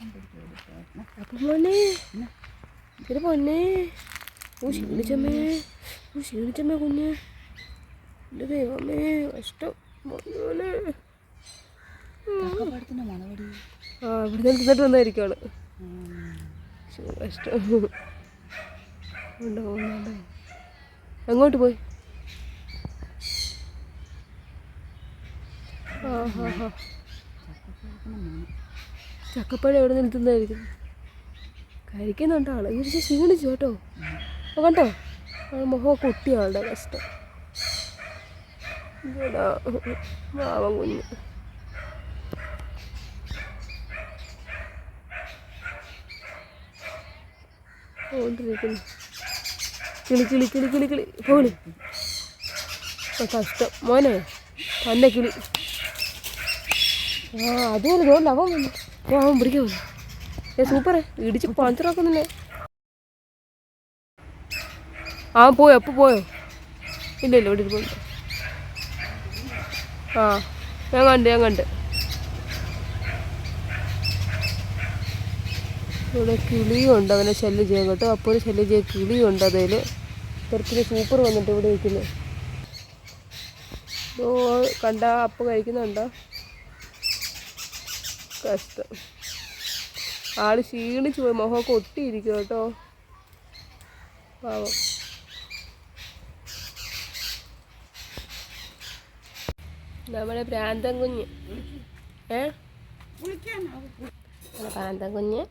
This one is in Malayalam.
പൊന്നെ. ഓ ഓ ആ എങ്ങോട്ട് പോയി. ആ ഹാ ഹാ. ചക്കപ്പഴം എവിടെ നിൽക്കുന്നതായിരിക്കും കഴിക്കുന്നുണ്ടോ ആൾ? പക്ഷേ ക്ഷീണിച്ചു കേട്ടോ. കണ്ടോ? മുഖമൊക്കെ ഒട്ടിയാളുടെ കഷ്ടം. പാവം കുഞ്ഞ്. ഓണ്ടിരിക്കുന്നു കിളി കിളി കിളി കിളി കിളി. പോളി കഷ്ടം. മോനെ തന്നെ കിളി. ആ അതുപോലെ തോന്നുന്നു അവൻ വന്നു. ഓ അവൻ സൂപ്പർ ഏ സൂപ്പറേ ഇടിച്ച് പഞ്ചറാക്കുന്നില്ലേ? ആ പോയോ? അപ്പോൾ പോയോ? ഇല്ല ഇല്ല ഇവിടെ ഇരിപ്പുണ്ട്. ആ ഞാൻ കണ്ട് ഞാൻ കണ്ട്. ഇവിടെ കിളിയുണ്ട് അവനെ ശല്യം ചെയ്യാൻ കേട്ടോ. അപ്പോൾ ഒരു ശല്യം ചെയ്യാൻ കിളിയുണ്ട് അതിൽ തിരക്കിന് സൂപ്പർ വന്നിട്ട് ഇവിടെ നിൽക്കുന്നത് ഓ കണ്ട അപ്പം കഴിക്കുന്നുണ്ടോ? കഷ്ടം. ആൾ ക്ഷീണിച്ചു പോയി മുഖമൊക്കെ ഒട്ടിയിരിക്കും കേട്ടോ. പാവം. നമ്മുടെ പ്രാന്തൻ കുഞ്ഞ്. ഏ? പ്രാന്തൻ കുഞ്ഞ്.